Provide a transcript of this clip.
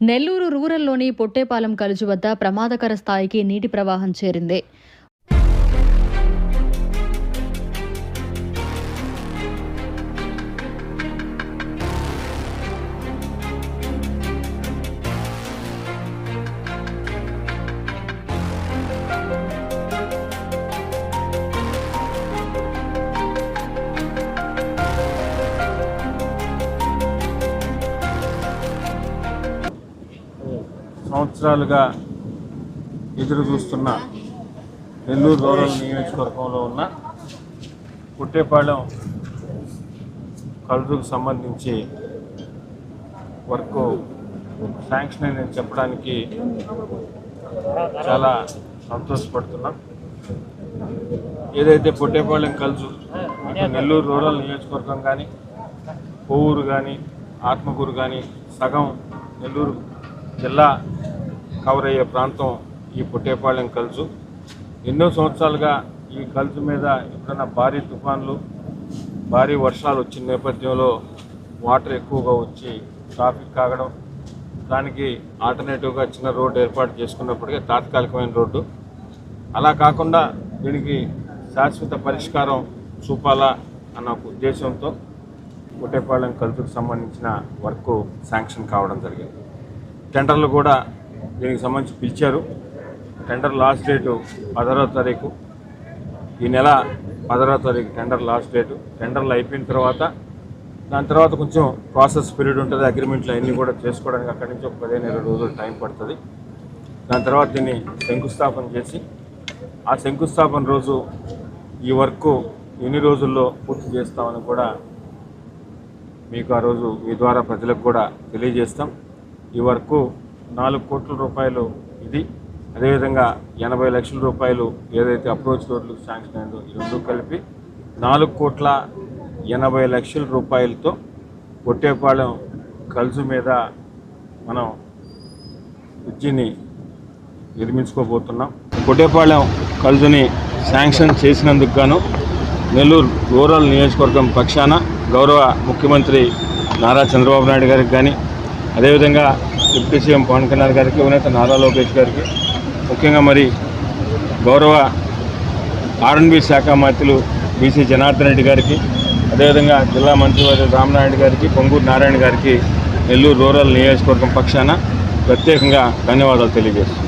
నెల్లూరు రూరల్లోని పొట్టేపాలెం కలుజు వద్ద ప్రమాదకర స్థాయికి నీటి ప్రవాహం చేరింది. సంవత్సరాలుగా ఎదురు చూస్తున్న నెల్లూరు రూరల్ నియోజకవర్గంలో ఉన్న పుట్టేపాళెం కలుదుకు సంబంధించి వర్క్ శాంక్షన్ అని చెప్పడానికి చాలా సంతోషపడుతున్నాం. ఏదైతే పుట్టేపాళెం కలుసు నెల్లూరు రూరల్ నియోజకవర్గం కానీ కొవ్వూరు కానీ ఆత్మకూరు కానీ సగం నెల్లూరు జిల్లా కవర్ అయ్యే ప్రాంతం ఈ పుట్టేపాళెం కలుసు ఎన్నో సంవత్సరాలుగా ఈ కలుసు మీద ఎప్పుడైనా భారీ తుఫాన్లు భారీ వర్షాలు వచ్చిన నేపథ్యంలో వాటర్ ఎక్కువగా వచ్చి ట్రాఫిక్ కాగడం దానికి ఆల్టర్నేటివ్గా చిన్న రోడ్డు ఏర్పాటు చేసుకున్నప్పటికీ తాత్కాలికమైన రోడ్డు. అలా కాకుండా దీనికి శాశ్వత పరిష్కారం చూపాలా అన్న ఒక ఉద్దేశంతో కుటేపాళెం కలుపుకు సంబంధించిన వర్క్ శాంక్షన్ కావడం జరిగింది. టెండర్లు కూడా దీనికి సంబంధించి పిలిచారు. టెండర్ లాస్ట్ డేటు పదహారో తారీఖు. ఈ నెల పదహారో తారీఖు టెండర్ లాస్ట్ డేటు. టెండర్లు అయిపోయిన తర్వాత దాని తర్వాత కొంచెం ప్రాసెస్ పీరియడ్ ఉంటుంది అగ్రిమెంట్లు అన్నీ కూడా చేసుకోవడానికి అక్కడి నుంచి ఒక పదిహేను ఇరవై రోజులు టైం పడుతుంది. దాని తర్వాత దీన్ని శంకుస్థాపన చేసి ఆ శంకుస్థాపన రోజు ఈ వర్క్ ఎన్ని రోజుల్లో పూర్తి చేస్తామని కూడా మీకు ఆ రోజు మీ ద్వారా ప్రజలకు కూడా తెలియజేస్తాం. ఈ వరకు నాలుగు కోట్ల రూపాయలు ఇది. అదేవిధంగా ఎనభై లక్షల రూపాయలు ఏదైతే అప్రోచ్ రోడ్లు శాంక్షన్ అయిందో ఈ రెండు కలిపి నాలుగు కోట్ల ఎనభై లక్షల రూపాయలతో కొట్టేపాళెం కలుసు మీద మనం బ్రిడ్జిని నిర్మించుకోబోతున్నాం. కొట్టేపాళెం కలుసుని శాంక్షన్ చేసినందుకు గాను నెల్లూరు రూరల్ నియోజకవర్గం పక్షాన గౌరవ ముఖ్యమంత్రి నారా చంద్రబాబు నాయుడు గారికి కానీ అదేవిధంగా డిప్యూటీ సీఎం పవన్ కళ్యాణ్ గారికి ఉన్నత నారా లోకేష్ గారికి ముఖ్యంగా మరి గౌరవ ఆర్ఎన్బి శాఖ మంత్రులు బీసీ జనార్దన్ రెడ్డి గారికి అదేవిధంగా జిల్లా మంత్రివర్యులు రామనాయుడు గారికి పొంగూరు నారాయణ గారికి నెల్లూరు రూరల్ నియోజకవర్గం పక్షాన ప్రత్యేకంగా ధన్యవాదాలు తెలియజేస్తున్నాను